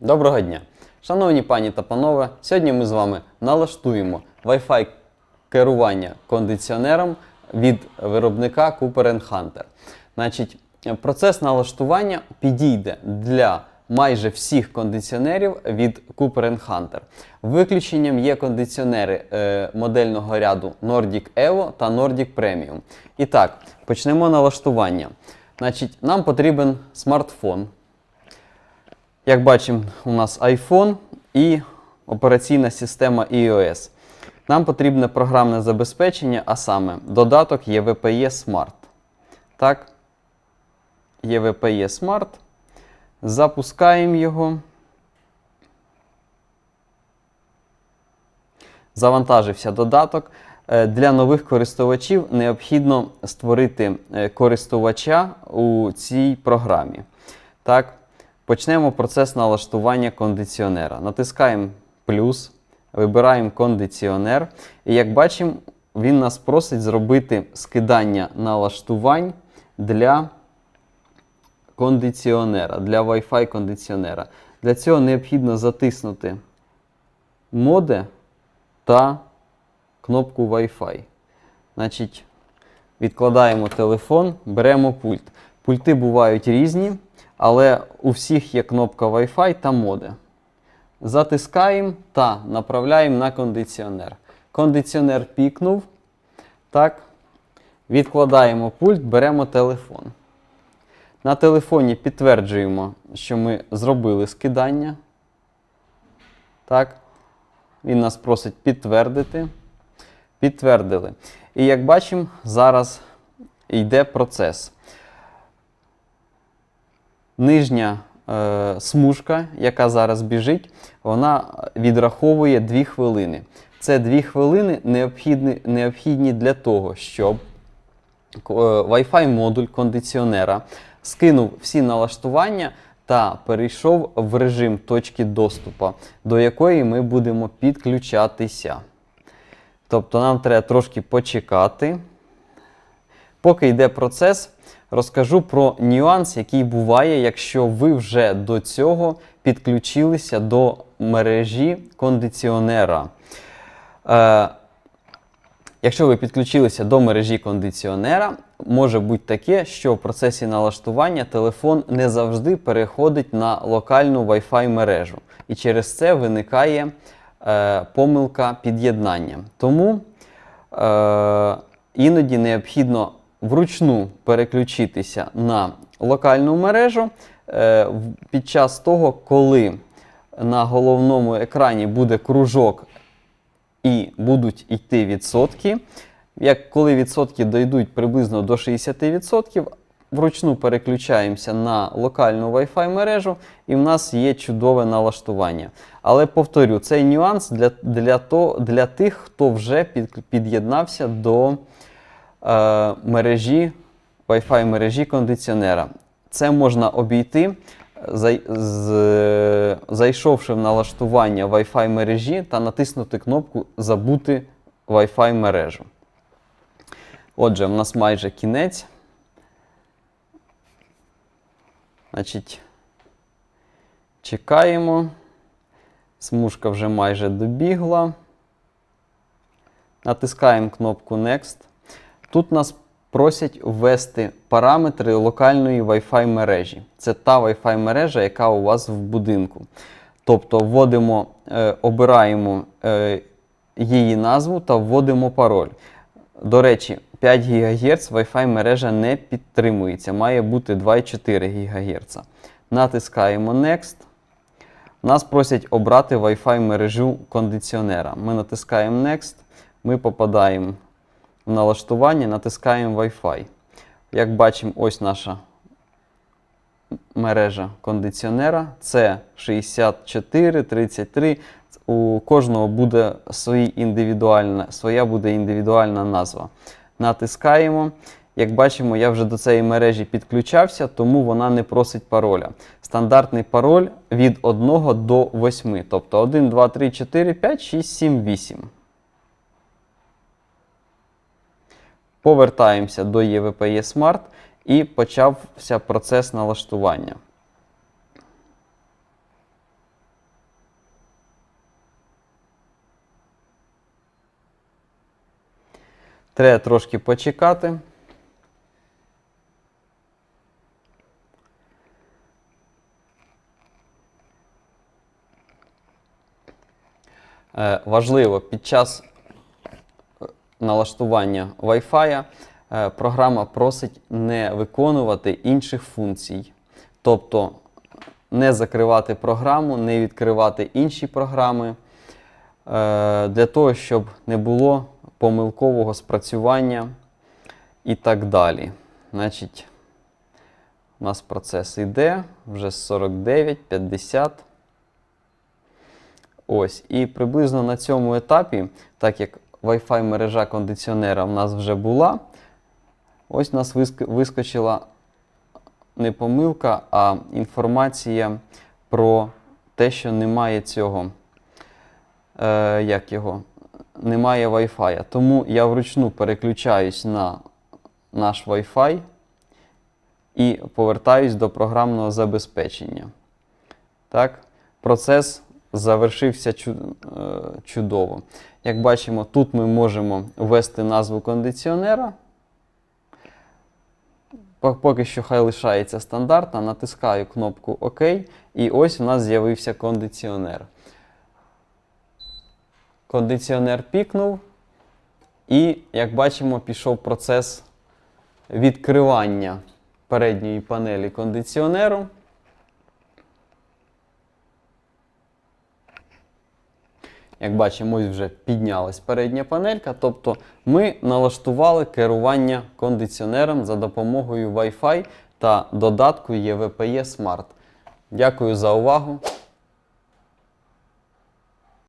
Доброго дня! Шановні пані та панове, сьогодні ми з вами налаштуємо Wi-Fi керування кондиціонером від виробника Cooper Hunter. Значить, процес налаштування підійде для майже всіх кондиціонерів від Cooper Hunter. Виключенням є кондиціонери е, модельного ряду Nordic Evo та Nordic Premium. І так, почнемо налаштування. Значить, нам потрібен смартфон. Як бачимо, у нас iPhone і операційна система iOS. Нам потрібне програмне забезпечення, а саме додаток EVPE Smart. Так, EVPE Smart. Запускаємо його. Завантажився додаток. Е, Для нових користувачів необхідно створити е, користувача у цій програмі. Так, почнемо процес налаштування кондиціонера. Натискаємо плюс, вибираємо кондиціонер. І як бачимо, він нас просить зробити скидання налаштувань для кондиціонера, для Wi-Fi кондиціонера. Для цього необхідно затиснути моде та кнопку Wi-Fi. Значить, відкладаємо телефон, беремо пульт. Пульти бувають різні, але у всіх є кнопка Wi-Fi та моде. Затискаємо та направляємо на кондиціонер. Кондиціонер пікнув. Так. Відкладаємо пульт, беремо телефон. На телефоні підтверджуємо, що ми зробили скидання. Так. Він нас просить підтвердити. Підтвердили. І як бачимо, зараз йде процес. Нижня е, смужка, яка зараз біжить, вона відраховує 2 хвилини. Це 2 хвилини необхідні, необхідні для того, щоб е, Wi-Fi модуль кондиціонера скинув всі налаштування та перейшов в режим точки доступу, до якої ми будемо підключатися. Тобто нам треба трошки почекати. Поки йде процес, розкажу про нюанс, який буває, якщо ви вже до цього підключилися до мережі кондиціонера. Е, Якщо ви підключилися до мережі кондиціонера, може бути таке, що в процесі налаштування телефон не завжди переходить на локальну Wi-Fi мережу. І через це виникає е, помилка під'єднання. Тому е, іноді необхідно вручну переключитися на локальну мережу е, під час того, коли на головному екрані буде кружок і будуть йти відсотки. Як коли відсотки дійдуть приблизно до 60%, вручну переключаємося на локальну Wi-Fi мережу, і в нас є чудове налаштування. Але повторю, цей нюанс для, для, то, для тих, хто вже під, під'єднався до мережі Wi-Fi мережі кондиціонера. Це можна обійти, зайшовши в налаштування Wi-Fi мережі та натиснути кнопку Забути Wi-Fi мережу. Отже, в нас майже кінець. Значить, чекаємо. Смужка вже майже добігла. Натискаємо кнопку Next. Тут нас просять ввести параметри локальної Wi-Fi мережі. Це та Wi-Fi мережа, яка у вас в будинку. Тобто вводимо, е, обираємо е, її назву та вводимо пароль. До речі, 5 ГГц Wi-Fi мережа не підтримується, має бути 2,4 ГГц. Натискаємо Next. Нас просять обрати Wi-Fi мережу кондиціонера. Ми натискаємо Next, ми попадаємо налаштування, натискаємо Wi-Fi. Як бачимо, ось наша мережа кондиціонера. Це 64, 33. У кожного буде свої індивідуальна, своя буде індивідуальна назва. Натискаємо. Як бачимо, я вже до цієї мережі підключався, тому вона не просить пароля. Стандартний пароль від 1 до 8. Тобто 1, 2, 3, 4, 5, 6, 7, 8. повертаємося до EVPE Smart і почався процес налаштування. Треба трошки почекати. Е, важливо під час налаштування Wi-Fi е, програма просить не виконувати інших функцій. Тобто не закривати програму, не відкривати інші програми е, для того, щоб не було помилкового спрацювання і так далі. Значить, у нас процес йде вже 49, 50. Ось, і приблизно на цьому етапі, так як Wi-Fi мережа кондиціонера в нас вже була, ось у нас вискочила не помилка, а інформація про те, що немає цього. Е, як його? Немає Wi-Fi. Тому я вручну переключаюсь на наш Wi-Fi і повертаюсь до програмного забезпечення. Так, процес завершився е, чудово. Як бачимо, тут ми можемо ввести назву кондиціонера. Поки що хай лишається стандартна, натискаю кнопку ОК, і ось у нас з'явився кондиціонер. Кондиціонер пікнув, і, як бачимо, пішов процес відкривання передньої панелі кондиціонеру. Як бачимо, ось вже піднялась передня панелька. Тобто ми налаштували керування кондиціонером за допомогою Wi-Fi та додатку EVPE Smart. Дякую за увагу.